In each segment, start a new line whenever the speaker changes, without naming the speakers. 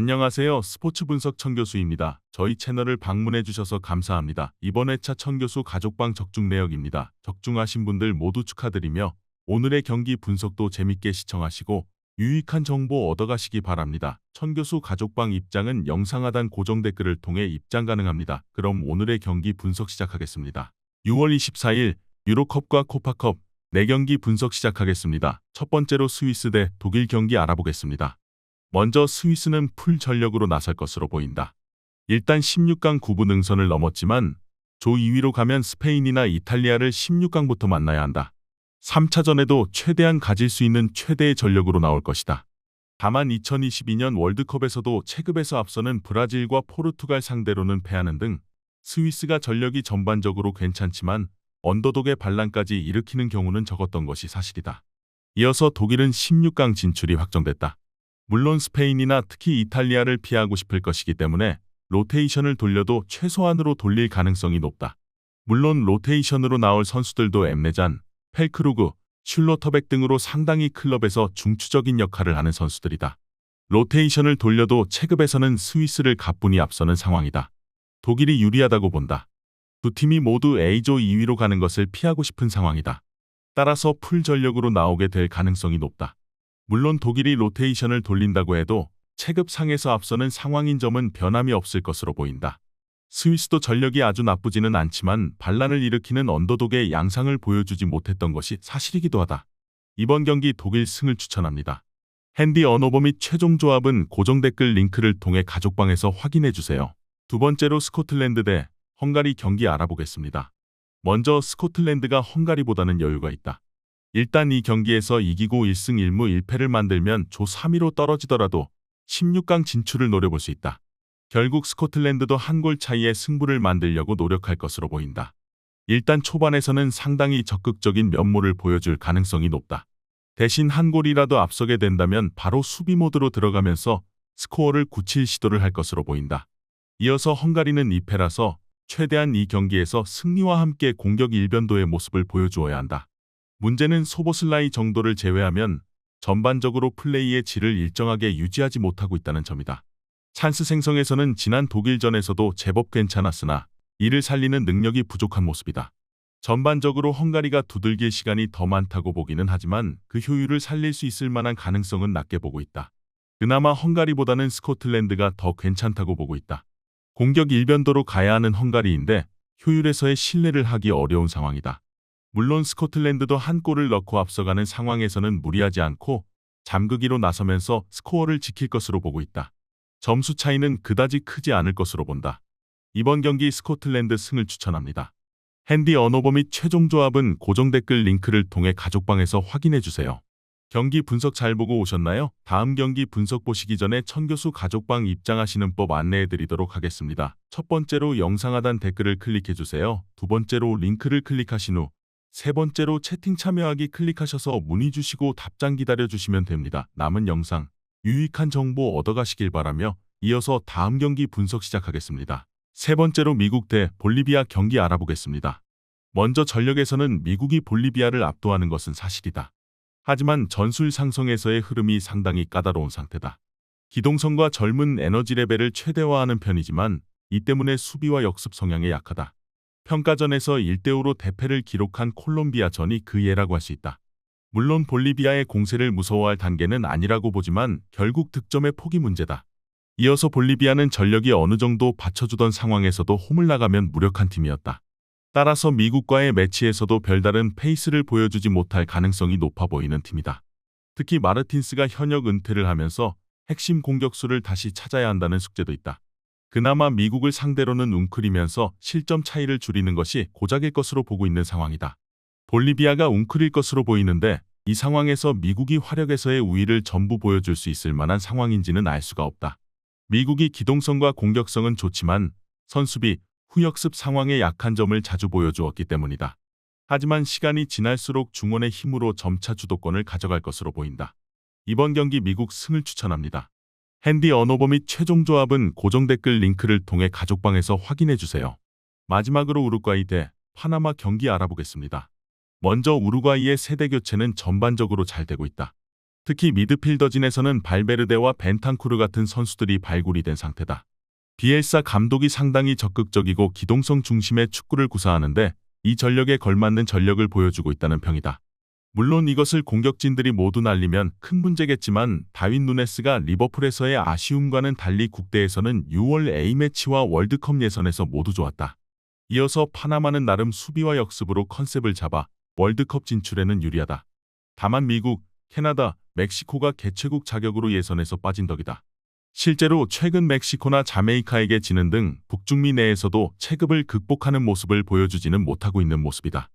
안녕하세요. 스포츠 분석 청 교수입니다. 저희 채널을 방문해 주셔서 감사합니다. 이번 회차 청 교수 가족방 적중 내역입니다. 적중하신 분들 모두 축하드리며 오늘의 경기 분석도 재밌게 시청하시고 유익한 정보 얻어가시기 바랍니다. 천 교수 가족방 입장은 영상 하단 고정 댓글을 통해 입장 가능합니다. 그럼 오늘의 경기 분석 시작하겠습니다. 6월 24일 유로컵과 코파컵 4경기 분석 시작하겠습니다. 첫 번째로 스위스 대 독일 경기 알아보겠습니다. 먼저 스위스는 풀 전력으로 나설 것으로 보인다. 일단 16강 9부 능선을 넘었지만 조 2위로 가면 스페인이나 이탈리아를 16강부터 만나야 한다. 3차전에도 최대한 가질 수 있는 최대의 전력으로 나올 것이다. 다만 2022년 월드컵에서도 체급에서 앞서는 브라질과 포르투갈 상대로는 패하는 등 스위스가 전력이 전반적으로 괜찮지만 언더독의 반란까지 일으키는 경우는 적었던 것이 사실이다. 이어서 독일은 16강 진출이 확정됐다. 물론 스페인이나 특히 이탈리아를 피하고 싶을 것이기 때문에 로테이션을 돌려도 최소한으로 돌릴 가능성이 높다. 물론 로테이션으로 나올 선수들도 엠네잔, 펠크루그, 슐로터백 등으로 상당히 클럽에서 중추적인 역할을 하는 선수들이다. 로테이션을 돌려도 체급에서는 스위스를 가뿐히 앞서는 상황이다. 독일이 유리하다고 본다. 두 팀이 모두 A조 2위로 가는 것을 피하고 싶은 상황이다. 따라서 풀 전력으로 나오게 될 가능성이 높다. 물론 독일이 로테이션을 돌린다고 해도 체급상에서 앞서는 상황인 점은 변함이 없을 것으로 보인다. 스위스도 전력이 아주 나쁘지는 않지만 반란을 일으키는 언더독의 양상을 보여주지 못했던 것이 사실이기도 하다. 이번 경기 독일 승을 추천합니다. 핸디 언어버 및 최종 조합은 고정 댓글 링크를 통해 가족방에서 확인해 주세요. 두 번째로 스코틀랜드 대 헝가리 경기 알아보겠습니다. 먼저 스코틀랜드가 헝가리보다는 여유가 있다. 일단 이 경기에서 이기고 1승 1무 1패를 만들면 조 3위로 떨어지더라도 16강 진출을 노려볼 수 있다. 결국 스코틀랜드도 한 골 차이의 승부를 만들려고 노력할 것으로 보인다. 일단 초반에서는 상당히 적극적인 면모를 보여줄 가능성이 높다. 대신 한 골이라도 앞서게 된다면 바로 수비 모드로 들어가면서 스코어를 굳힐 시도를 할 것으로 보인다. 이어서 헝가리는 2패라서 최대한 이 경기에서 승리와 함께 공격 일변도의 모습을 보여주어야 한다. 문제는 소보슬라이 정도를 제외하면 전반적으로 플레이의 질을 일정하게 유지하지 못하고 있다는 점이다. 찬스 생성에서는 지난 독일전에서도 제법 괜찮았으나 이를 살리는 능력이 부족한 모습이다. 전반적으로 헝가리가 두들길 시간이 더 많다고 보기는 하지만 그 효율을 살릴 수 있을 만한 가능성은 낮게 보고 있다. 그나마 헝가리보다는 스코틀랜드가 더 괜찮다고 보고 있다. 공격 일변도로 가야 하는 헝가리인데 효율에서의 신뢰를 하기 어려운 상황이다. 물론 스코틀랜드도 한 골을 넣고 앞서가는 상황에서는 무리하지 않고 잠그기로 나서면서 스코어를 지킬 것으로 보고 있다. 점수 차이는 그다지 크지 않을 것으로 본다. 이번 경기 스코틀랜드 승을 추천합니다. 핸디 언어버 및 최종 조합은 고정 댓글 링크를 통해 가족방에서 확인해 주세요. 경기 분석 잘 보고 오셨나요? 다음 경기 분석 보시기 전에 천교수 가족방 입장하시는 법 안내해 드리도록 하겠습니다. 첫 번째로 영상 하단 댓글을 클릭해 주세요. 두 번째로 링크를 클릭하신 후 세 번째로 채팅 참여하기 클릭하셔서 문의 주시고 답장 기다려 주시면 됩니다. 남은 영상 유익한 정보 얻어가시길 바라며 이어서 다음 경기 분석 시작하겠습니다. 세 번째로 미국 대 볼리비아 경기 알아보겠습니다. 먼저 전력에서는 미국이 볼리비아를 압도하는 것은 사실이다. 하지만 전술 상성에서의 흐름이 상당히 까다로운 상태다. 기동성과 젊은 에너지 레벨을 최대화하는 편이지만 이 때문에 수비와 역습 성향에 약하다. 평가전에서 1대5로 대패를 기록한 콜롬비아전이 그 예라고 할 수 있다. 물론 볼리비아의 공세를 무서워할 단계는 아니라고 보지만 결국 득점의 폭이 문제다. 이어서 볼리비아는 전력이 어느 정도 받쳐주던 상황에서도 홈을 나가면 무력한 팀이었다. 따라서 미국과의 매치에서도 별다른 페이스를 보여주지 못할 가능성이 높아 보이는 팀이다. 특히 마르틴스가 현역 은퇴를 하면서 핵심 공격수를 다시 찾아야 한다는 숙제도 있다. 그나마 미국을 상대로는 웅크리면서 실점 차이를 줄이는 것이 고작일 것으로 보고 있는 상황이다. 볼리비아가 웅크릴 것으로 보이는데 이 상황에서 미국이 화력에서의 우위를 전부 보여줄 수 있을 만한 상황인지는 알 수가 없다. 미국이 기동성과 공격성은 좋지만 선수비, 후역습 상황에 약한 점을 자주 보여주었기 때문이다. 하지만 시간이 지날수록 중원의 힘으로 점차 주도권을 가져갈 것으로 보인다. 이번 경기 미국 승을 추천합니다. 핸디 언어버 및 최종 조합은 고정 댓글 링크를 통해 가족방에서 확인해 주세요. 마지막으로 우루과이 대 파나마 경기 알아보겠습니다. 먼저 우루과이의 세대 교체는 전반적으로 잘 되고 있다. 특히 미드필더진에서는 발베르데와 벤탄쿠르 같은 선수들이 발굴이 된 상태다. 비엘사 감독이 상당히 적극적이고 기동성 중심의 축구를 구사하는데 이 전력에 걸맞는 전력을 보여주고 있다는 평이다. 물론 이것을 공격진들이 모두 날리면 큰 문제겠지만 다윈 누네스가 리버풀에서의 아쉬움과는 달리 국대에서는 6월 A매치와 월드컵 예선에서 모두 좋았다. 이어서 파나마는 나름 수비와 역습으로 컨셉을 잡아 월드컵 진출에는 유리하다. 다만 미국, 캐나다, 멕시코가 개최국 자격으로 예선에서 빠진 덕이다. 실제로 최근 멕시코나 자메이카에게 지는 등 북중미 내에서도 체급을 극복하는 모습을 보여주지는 못하고 있는 모습이다.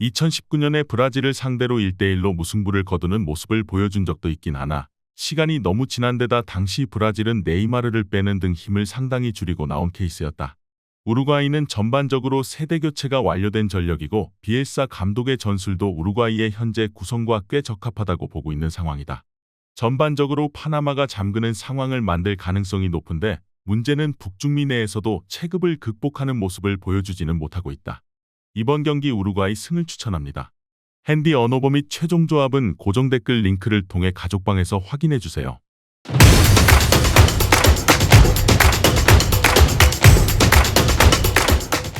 2019년에 브라질을 상대로 1대1로 무승부를 거두는 모습을 보여준 적도 있긴 하나 시간이 너무 지난 데다 당시 브라질은 네이마르를 빼는 등 힘을 상당히 줄이고 나온 케이스였다. 우루과이는 전반적으로 세대 교체가 완료된 전력이고 비엘사 감독의 전술도 우루과이의 현재 구성과 꽤 적합하다고 보고 있는 상황이다. 전반적으로 파나마가 잠그는 상황을 만들 가능성이 높은데 문제는 북중미 내에서도 체급을 극복하는 모습을 보여주지는 못하고 있다. 이번 경기 우루과이 승을 추천합니다. 핸디 언어버 및 최종 조합은 고정 댓글 링크를 통해 가족방에서 확인해 주세요.